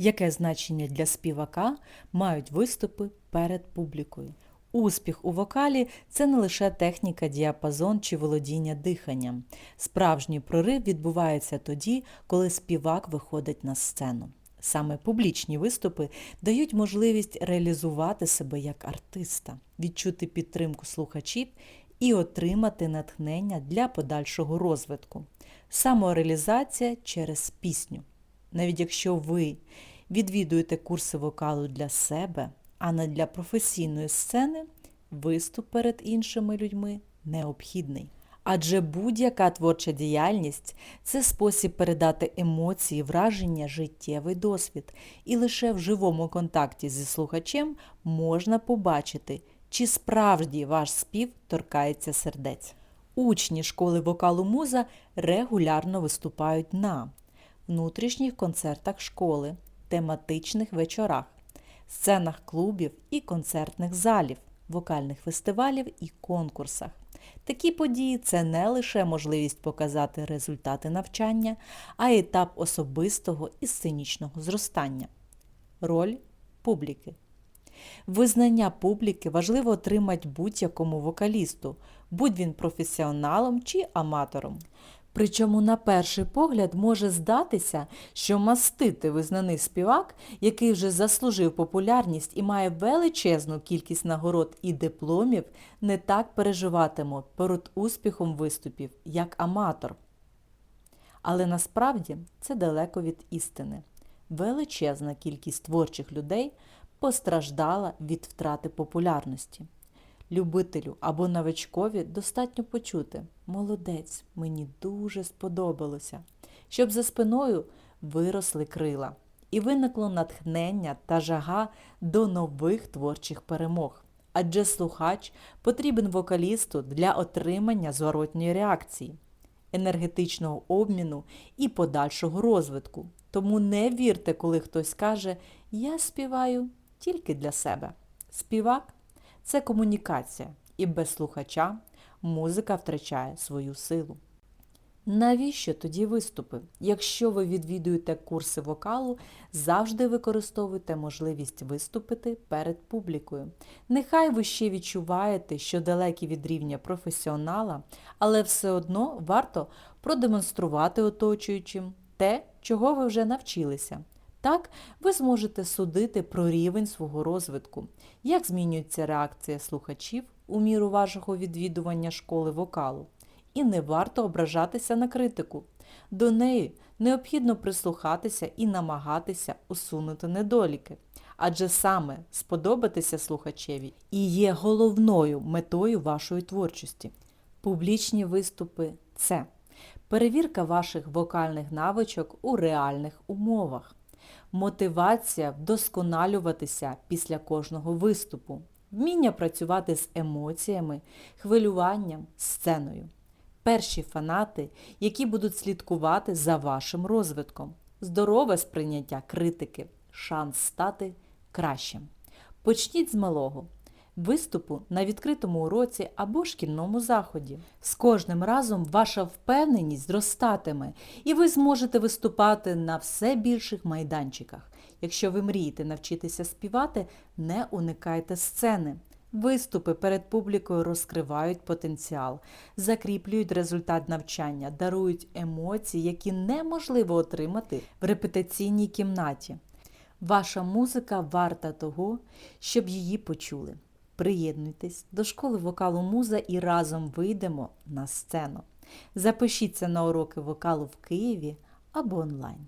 Яке значення для співака мають виступи перед публікою? Успіх у вокалі це не лише техніка, діапазон чи володіння диханням. Справжній прорив відбувається тоді, коли співак виходить на сцену. Саме публічні виступи дають можливість реалізувати себе як артиста, відчути підтримку слухачів і отримати натхнення для подальшого розвитку. Самореалізація через пісню. Навіть якщо ви відвідуєте курси вокалу для себе, а не для професійної сцени, виступ перед іншими людьми необхідний. Адже будь-яка творча діяльність це спосіб передати емоції, враження, життєвий досвід. І лише в живому контакті зі слухачем можна побачити, чи справді ваш спів торкається сердець. Учні школи вокалу муза регулярно виступають на внутрішніх концертах школи, тематичних вечорах, сценах клубів і концертних залів, вокальних фестивалів і конкурсах. Такі події це не лише можливість показати результати навчання, а й етап особистого і сценічного зростання. Роль публіки. Визнання публіки важливо отримати будь-якому вокалісту, будь він професіоналом чи аматором. Причому на перший погляд може здатися, що мастити визнаний співак, який вже заслужив популярність і має величезну кількість нагород і дипломів, не так переживатиме перед успіхом виступів, як аматор. Але насправді це далеко від істини. Величезна кількість творчих людей постраждала від втрати популярності. Любителю або новачкові достатньо почути молодець, мені дуже сподобалося, щоб за спиною виросли крила і виникло натхнення та жага до нових творчих перемог. Адже слухач потрібен вокалісту для отримання зворотньої реакції, енергетичного обміну і подальшого розвитку. Тому не вірте, коли хтось каже Я співаю тільки для себе. Співак це комунікація, і без слухача музика втрачає свою силу. Навіщо тоді виступи? Якщо ви відвідуєте курси вокалу, завжди використовуйте можливість виступити перед публікою. Нехай ви ще відчуваєте, що далекі від рівня професіонала, але все одно варто продемонструвати оточуючим те, чого ви вже навчилися. Так, ви зможете судити про рівень свого розвитку, як змінюється реакція слухачів у міру вашого відвідування школи вокалу. І не варто ображатися на критику. До неї необхідно прислухатися і намагатися усунути недоліки. Адже саме сподобатися слухачеві і є головною метою вашої творчості. Публічні виступи це перевірка ваших вокальних навичок у реальних умовах мотивація вдосконалюватися після кожного виступу, вміння працювати з емоціями, хвилюванням, сценою. Перші фанати, які будуть слідкувати за вашим розвитком, здорове сприйняття критики, шанс стати кращим. Почніть з малого виступу на відкритому уроці або шкільному заході. З кожним разом ваша впевненість зростатиме, і ви зможете виступати на все більших майданчиках. Якщо ви мрієте навчитися співати, не уникайте сцени. Виступи перед публікою розкривають потенціал, закріплюють результат навчання, дарують емоції, які неможливо отримати в репетиційній кімнаті. Ваша музика варта того, щоб її почули. Приєднуйтесь до школи вокалу Муза і разом вийдемо на сцену. Запишіться на уроки вокалу в Києві або онлайн.